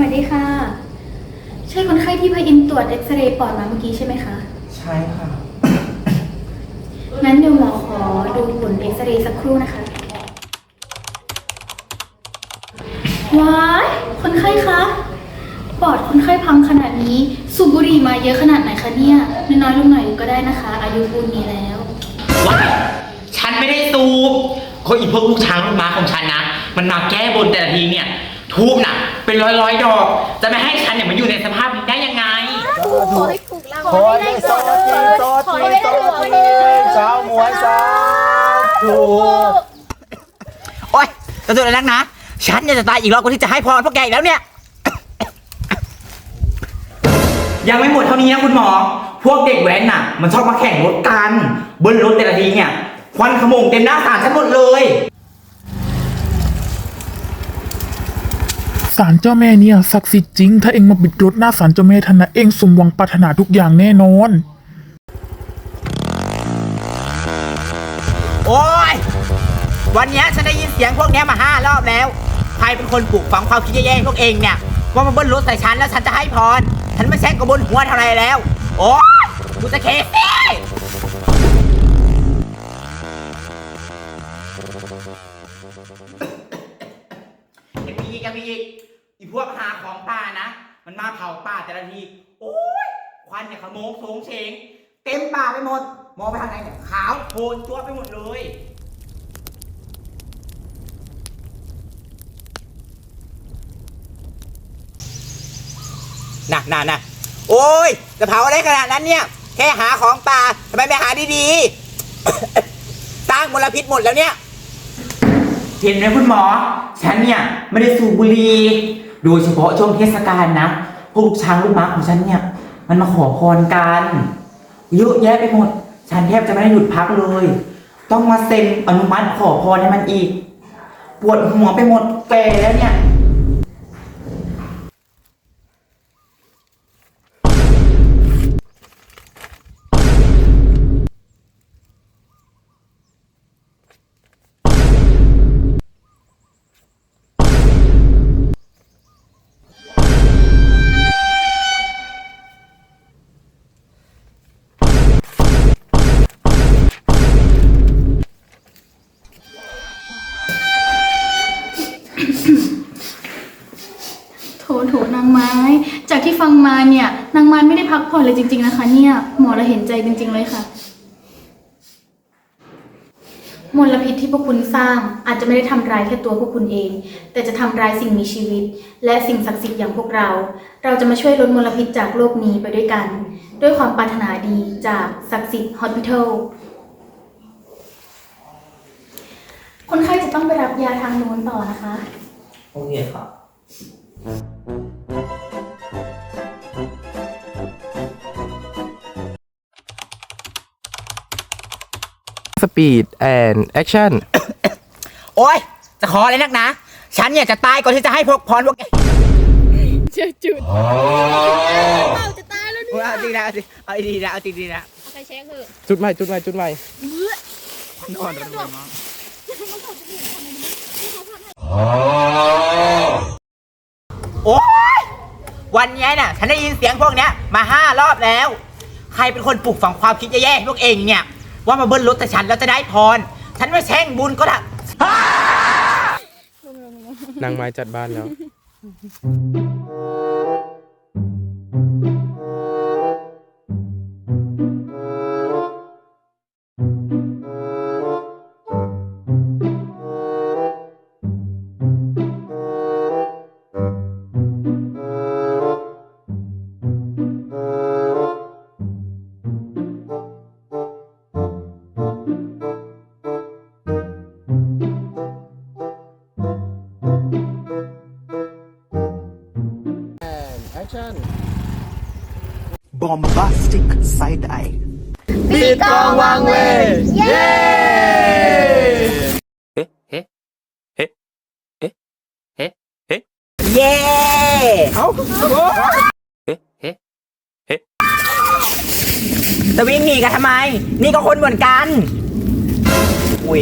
วัสดีค่ะ ใช่คนไข้ที่พาอินตรวจเอ็กซเรย์ปอดมาเมื่อกี้ใช่ไหมคะ ใช่ค่ะ งั้นเดี๋ยวหมอขอดูผลเอ็กซเรย์สักครู่นะคะ ว้าย คนไข้คะ ปอดคนไข้พังขนาดนี้ สูบบุหรี่มาเยอะขนาดไหนคะเนี่ย น้อยๆลงหน่อยก็ได้นะคะ อายุปูนนี้แล้ว ว้ายฉันไม่ได้สูบคนอีพวกลูกช้างลูกม้าของฉันนะ มันมาแก้บนแต่ละทีเนี่ย ทูบน่ะ เป็นร้อยร้อยดอก จะไม่ให้ฉันเนี่ยมาอยู่ในสภาพนี้ได้ยังไง ขอให้ถูกรางขวัอลให้ได้โซอนทีเลยโซขอทีให้โซได้รางวัลทีสาวหมวยสาธุโอ๊ยจะตัวอะไรนักนะ ฉันเนี่ยจะตายอีกรอบกว่าที่จะให้พรพวกแกอีกแล้วเนี่ย ยังไม่หมดเท่านี้นะคุณหมอ พวกเด็กแว้นน่ะ มันชอบมาแข่งรถกันบิ้ลรถแต่ละทีเนี่ย ควันขโมงเต็มหน้าศาลฉันหมดเลย ศาลเจ้าแม่เนี่ยศักดิ์สิทธิ์จริง ถ้าเองมาบิดรถหน้าศาลเจ้าแม่ทันนะเองสมหวังปรารถนาทุกอย่างแน่นอน โอ๊ยวันเนี้ยฉันได้ยินเสียงพวกเนี้ยมาห้ารอบแล้ว ใครเป็นคนปลูกฝังความคิดแย่ๆพวกเองเนี่ย ว่ามาเบิ้ลรถใส่ฉันแล้วฉันจะให้พร ฉันไม่แช่งกระบนหัวเท่าไรแล้ว โอ๊ยกูจะเคสิ ยังมีอีกยังมีอีก อีพวกหาของป่านะ มันมาเผาป่าแต่ละที โอ้ย ควันเนี่ยขโมงโฉงเฉง เต็มป่าไปหมด มองไปทางไหนเนี่ยขาวโพลนตัวไปหมดเลย น่ะน่ะน่ะโอ๊ยจะเผาอะไรขนาดนั้นเนี่ย แค่หาของป่าทำไมไม่หาดีๆสร้างมลพิษหมดแล้วเนี่ย เห็นไหมคุณหมอ ฉันเนี่ยไม่ได้สูบบุหรี่โดยเฉพาะช่วงเทศกาลนะ พวกลูกช้างลูกม้าของฉันเนี่ย มันมาขอพรกัน เยอะแยะไปหมด ฉันแทบจะไม่ได้หยุดพักเลย ต้องมาเซ็นอนุมัติขอพรให้มันอีก ปวดหัวไปหมดแก่แล้วเนี่ย โถโถนางไม้ จากที่ฟังมาเนี่ยนางไม้ไม่ได้พักผ่อนเลยจริง ๆนะคะ เนี่ยหมอละเห็นใจจริง ๆ เลยค่ะ มลพิษที่พวกคุณสร้างอาจจะไม่ได้ทำร้ายแค่ตัวพวกคุณเอง แต่จะทำร้ายสิ่งมีชีวิต และสิ่งศักดิ์สิทธิ์อย่างพวกเรา เราจะมาช่วยลดมลพิษจากโลกนี้ไปด้วยกัน ด้วยความปรารถนาดีจากศักดิ์สิทธิ์ฮอสพิทอลคนไข้จะต้องไปรับยาทางโน้นต่อนะคะ โอเคครับสปีดแอนแอคชั่นโอ๊ย จะขออะไรนักนะ ฉันเนี่ยจะตายก่อนที่จะให้พวกพรพวกแกเจอจุดเปล่าจะตายแล้วเนี่ยเอาจริงนะเอาจริงเอาดีนะเอาจริงดีนะ ใครเช็คเถอะจุดใหม่จุดใหม่จุดใหม่ นอนกันเลยมั้ง โอ๊ยวันเนี้ยน่ะ ฉันได้ยินเสียงพวกเนี้ยมาห้ารอบแล้ว ใครเป็นคนปลูกฝังความคิดแย่ๆให้พวกเองเนี่ย ว่ามาเบิ้ลรถแต่ฉันแล้วจะได้พร ฉันไม่แช่งบุญก็ได้นางไม้จัดบ้านแล้ว bombastic side eye. ปีกองวางเวเย้เย้เอาจะวิ่งหนีกันทำไม นี่ก็คนเหมือนกัน อุ้ย